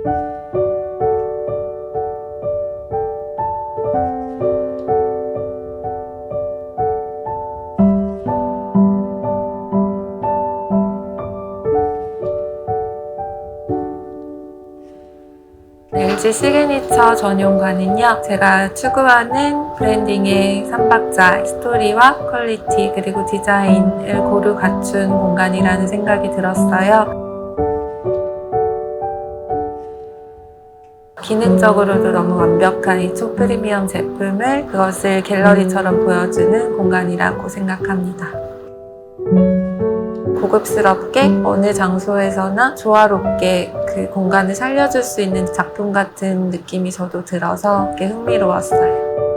LG 시그니처 전용관은요, 제가 추구하는 브랜딩의 삼박자, 스토리와 퀄리티, 그리고 디자인을 고루 갖춘 공간이라는 생각이 들었어요. 기능적으로도 너무 완벽한 이 초프리미엄 제품을 그것을 갤러리처럼 보여주는 공간이라고 생각합니다. 고급스럽게 어느 장소에서나 조화롭게 그 공간을 살려줄 수 있는 작품 같은 느낌이 저도 들어서 꽤 흥미로웠어요.